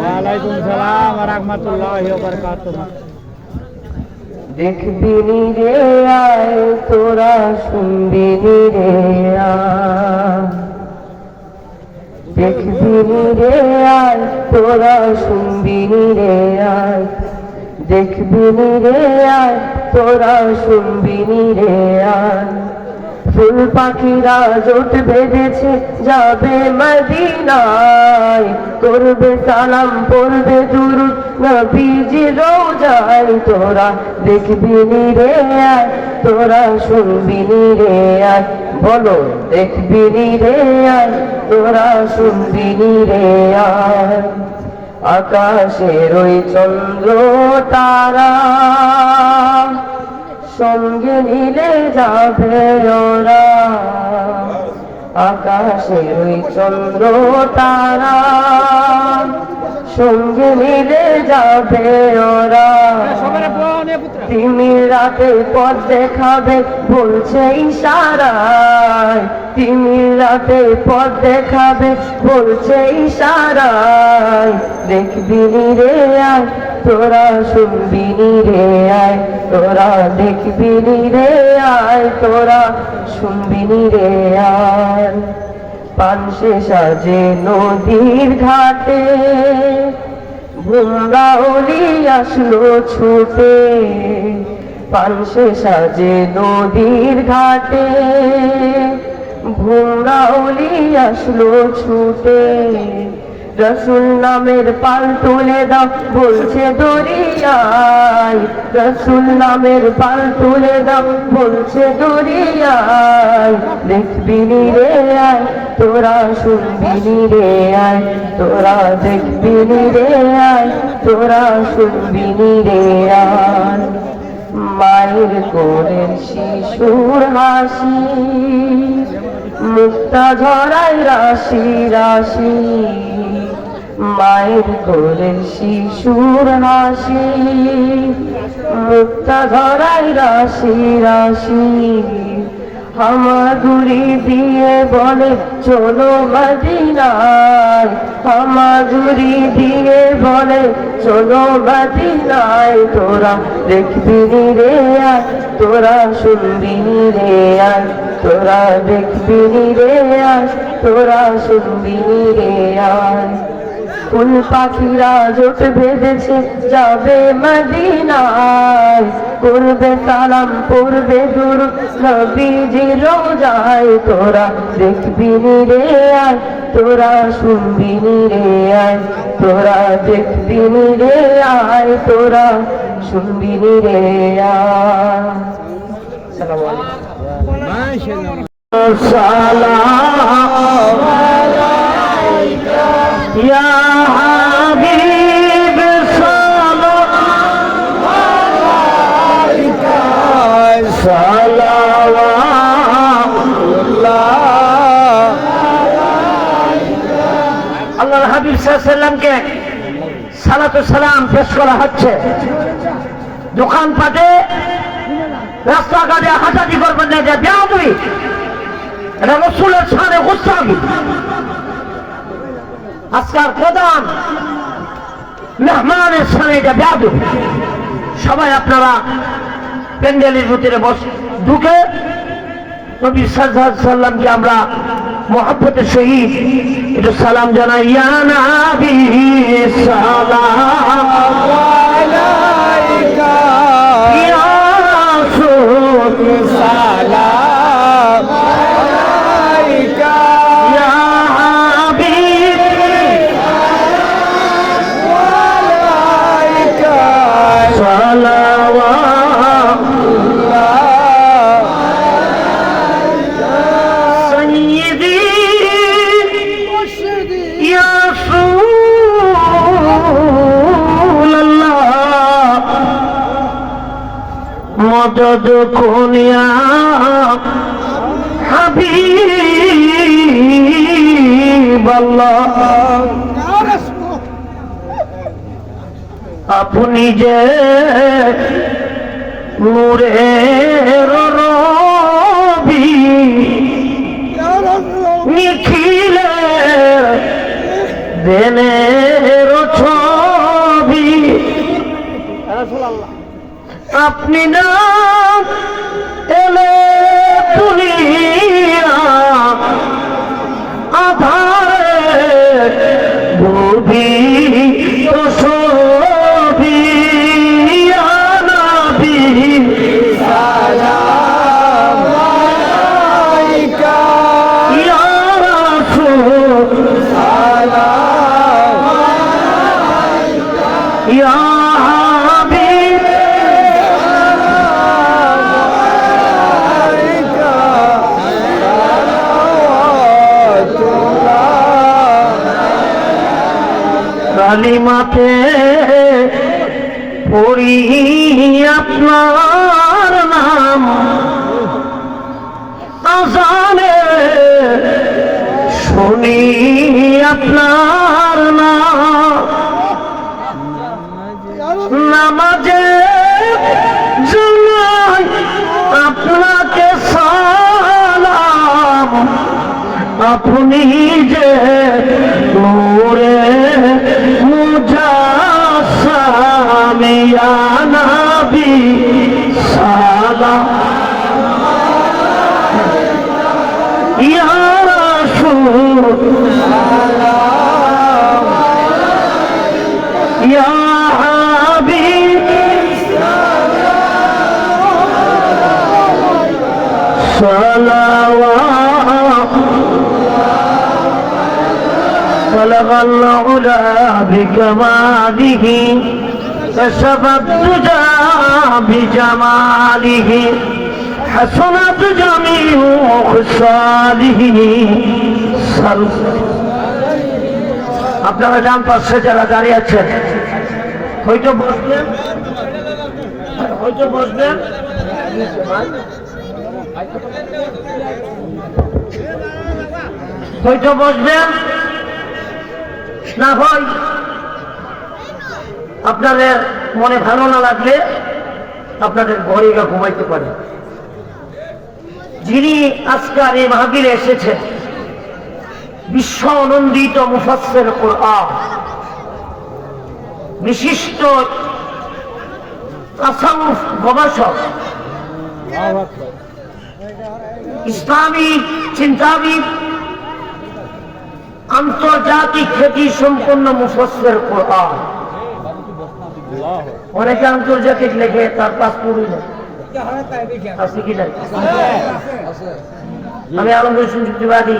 ওয়ালাইকুম সালাম রহমতুল্লাহ দেখবি নি রে আয়, তোরা শুনবি নি রে দেখবি নি রে আয়, তোরা শুনবি নি রে আয়। দেখবি নি রে আয়, তোরা শুনবি রে আয়। ফুল পাখিরা জোট বেঁধেছে, যাবে মদিনায়। করবে সালাম পড়বে দুরুদ, নবীজি রোজায়। তোরা দেখবি নি রে আয় তোরা শুনবি নি রে আয় বলো, দেখবি নি রে আয় তোরা শুনবি নি রে আয় আকাশের ওই চন্দ্র তারা সঙ্গে নিলে যাবে ওরা। আকাশের ওই চন্দ্র তারা। সঙ্গে নিলে যাবে ওরা। তিমির রাতে পথ দেখাবে, বলছে ইশারায়। তিমির রাতে পথ দেখাবে, বলছে ইশারায়। দেখবি রে আয় তোরা শুনবি রে আয়, তোরা দেখবি রে আয়, তোরা শুনবি রে আয়। পানসে সাজে নদীর ঘাটে ভুমরাউলি আসলো ছুটে। পানসে সাজে নদীর ঘাটে ভুমরাউলি আসলো ছুটে। রসুল নামের পাল তুলে দাও, বলছে দরিয়ায়। রসুল নামের পাল তুলে দাও, বলছে দরিয়ায়। দেখবি রে আয়, তোরা শুনবি রে আয়। তোরা দেখবি রে আয়, তোরা শুনবি রে আয়। মায়ের কোলের শিশুর হাসি, মুক্তা ঝরাই রাশি রাশি। মায়ের কোলের শিশুর হাসি মুক্তা ঝরাই রাশি রাশি। হামাগুড়ি দিয়ে বলে, চলো মদিনায়। হামাগুড়ি দিয়ে বলে, চলো মদিনায়। তোরা দেখবি রে আয় তোরা শুনবি রে আয় তোরা দেখবি রে আয় তোরা শুনবি রে আয় ফুল পাখিরা জোট বেঁধেছে যাবে মদিনায়। করবে সালাম পড়বে দূর নবীজি রোজায়। তোরা দেখবি রে আয় তোরা শুনবি রে আয়। তোরা দেখবি রে আয় তোরা শুনবি রে আয়। সালাম। আল্লাহর হাবিব সাল্লামকে সালাতু সালাম পেশ করা হচ্ছে। দোকানপাটে রাস্তাঘাটে হাঁটাটি করবেন না এটা বেআবি এটা রসুলের সারে গুস্তাবি আজকাল প্রধান মেহমানের সামনে এটা ব্যাপ সবাই আপনারা প্যান্ডেলের ভিতরে বস, ঢুকে সাল্লামকে আমরা মোহাম্মতের সহিত একটু সালাম জানাই। ইয়া নাবি সালাম। যদ খুনিয়া আপনি যে মুরে রবি নিখিলে দেনে আপনি না এলে তুলিয়া আধারে বুবি তো কালিমাতে পড়ি আপনার নাম। আজানে শুনি আপনার নাম। আপনাকে সালাম। আপনি যে নূরে نبی سلام. يا رسول يا یا حبیب صلوات بلغ العلا بكماله. كشف الدجى بجماله حسنت جميع خصاله صل আপনারা ডান পাশে যারা দাঁড়িয়ে আছেন হয়তো বসবেন হয়তো বসবেন হয়তো বসবেন না হয় আপনাদের মনে ভালো না লাগলে আপনাদের ঘরে গা ঘুমাইতে পারে। যিনি আজকাল এই মাহবিলে এসেছেন বিশ্ব আনন্দিত মুফাসের কোরআন, বিশিষ্ট তাসাউফ গবেষক, ইসলামী চিন্তাবিদ, আন্তর্জাতিক খ্যাতি সম্পন্ন মুফাসের কোরআন। অনেকে আন্তর্জাতিক লেখে তার পাসপোর্টই নেই আছে কি নাই? আমি আলমগীর সুযুক্তিবাদী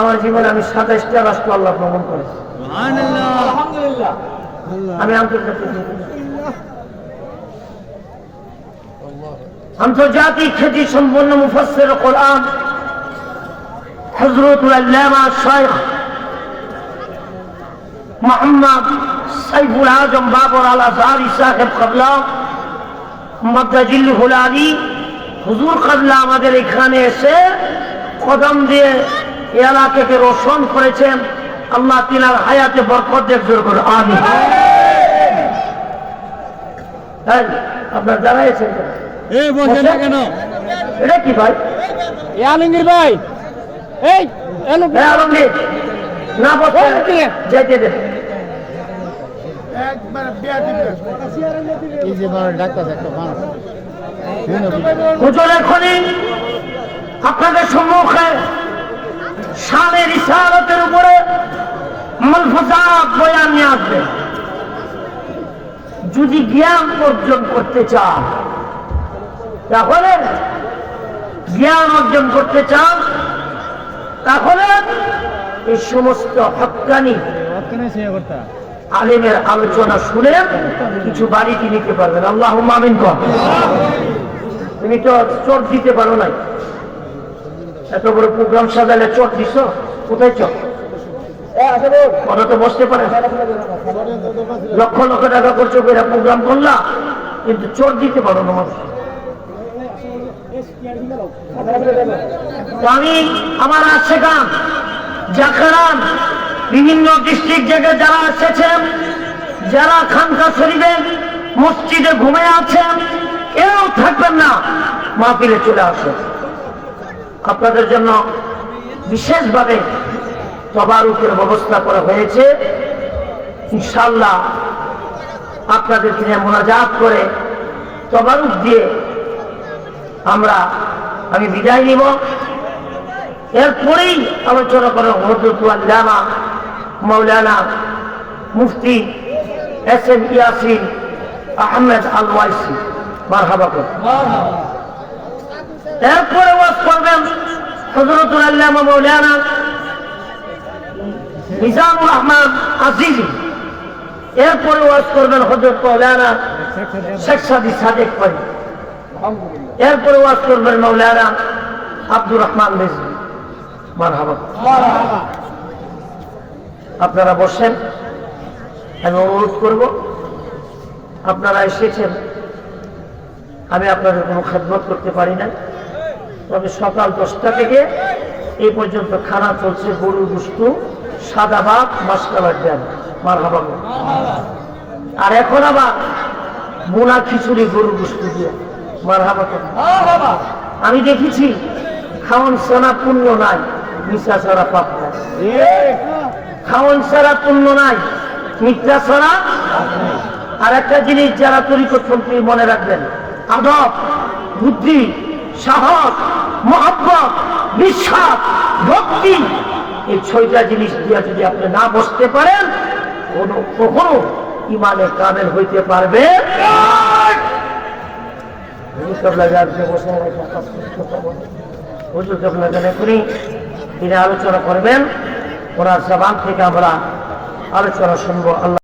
আমার জীবনে আমি সাতাইশটা রাষ্ট্র আল্লাহ ভ্রমণ করেছি। আমি আন্তর্জাতিক আন্তর্জাতিক খ্যাতি সম্পন্ন মুফাসের কোরআন। হজরতুল আল্লামা শেখ মোহাম্মদ সাইফুল আজম বাবর আল আজহারি সাহেব কবলা মদ্দাজিল্লুহুল আলী হুজুর কাবলা আমাদের এখানে এসে কদম দিয়ে এলাকাকে রোশন করেছেন। আল্লাহ তিনার হায়াতে বরকত দেখ জোর করে। আমি আপনার জানাইছেন এই বসে না কেন? এটা কি ভাই? আলমগীর ভাই। এই এলো আলমগীর। না বসে যেতে দেন। এই যে বড় ডাক্তার একটা মানুষ। এখনই আপনাদের সম্মুখে শানের ইশারতের উপরে মলফজাত বয়ান নিয়ে আসবে। যদি জ্ঞান অর্জন করতে চান তাহলে জ্ঞান অর্জন করতে চান তাহলে এই সমস্ত হকানি আলেমের আলোচনা শুনে কিছু বাড়িতে নিতে পারবেন? আল্লাহ মামিন কর তুমি তো চোট দিতে পারো নাই। এত বড় প্রোগ্রাম সাজালে চোট দিছ? কোথায় চোট ওরা তো বসতে পারে। লক্ষ লক্ষ টাকা খরচ করে প্রোগ্রাম করলা, কিন্তু চোট দিতে পারো না আমি, আমার আছে গান, জাকারান বিভিন্ন ডিস্ট্রিক্ট জায়গায় যারা এসেছেন যারা খানকা শরীফে মসজিদে ঘুমে আছেন কেউ থাকবেন না। মাহফিলে চলে আসেন। আপনাদের জন্য বিশেষভাবে তবারুকের ব্যবস্থা করা হয়েছে। ইনশাল্লাহ আপনাদের তিনি মোনাজাত করে তবারুক দিয়ে আমরা, আমি বিদায় নিব। এরপরেই আলোচনা করে হজরতুল্লামা মৌলানা মুফতি এস এম ইয়াসিন আহমেদ আল ওয়াইসি মারহাবা এরপরে ওয়াজ করবেন হজরতুল আল্লামা মৌলানা নিজামুর রহমান আজিজি। এরপরে ওয়াজ করবেন হজরত মৌলানা শেখ সাদি সাদেক পারি এরপরে ওয়াজ করবেন মৌলানা আব্দুর রহমান রেজবি মারহাবা আপনারা বসেন। আমি অনুরোধ করব, আপনারা এসেছেন। আমি আপনাদের কোনো খেদমত করতে পারি না। তবে সকাল দশটা থেকে এই পর্যন্ত খানা চলছে গরুর গুস্তু সাদা ভাত মাসকাবার দেন মার হাবা আর এখন আবার মোনা খিচুড়ি গরুর গুস্তু দিয়ে মার আমি দেখেছি, খাওয়ান সারা পুণ্য নাই মিশা সারা পাপ নাই। খাওয়ান সারা পুণ্য নাই, মিথ্যা ছাড়া আর একটা জিনিস যারা তরিকতন্ত্রী মনে রাখবেন, আদব, বুদ্ধি, সাহস, মহব্বত, বিশ্বাস, ভক্তি, এই ছয়টা জিনিস দিয়ে যদি আপনি না বসতে পারেন, কোনো কখনো ইমানে কামেল হইতে পারবে আলোচনা করবেন। ওনার জবান থেকে আমরা আলোচনা শুনব। আল্লাহ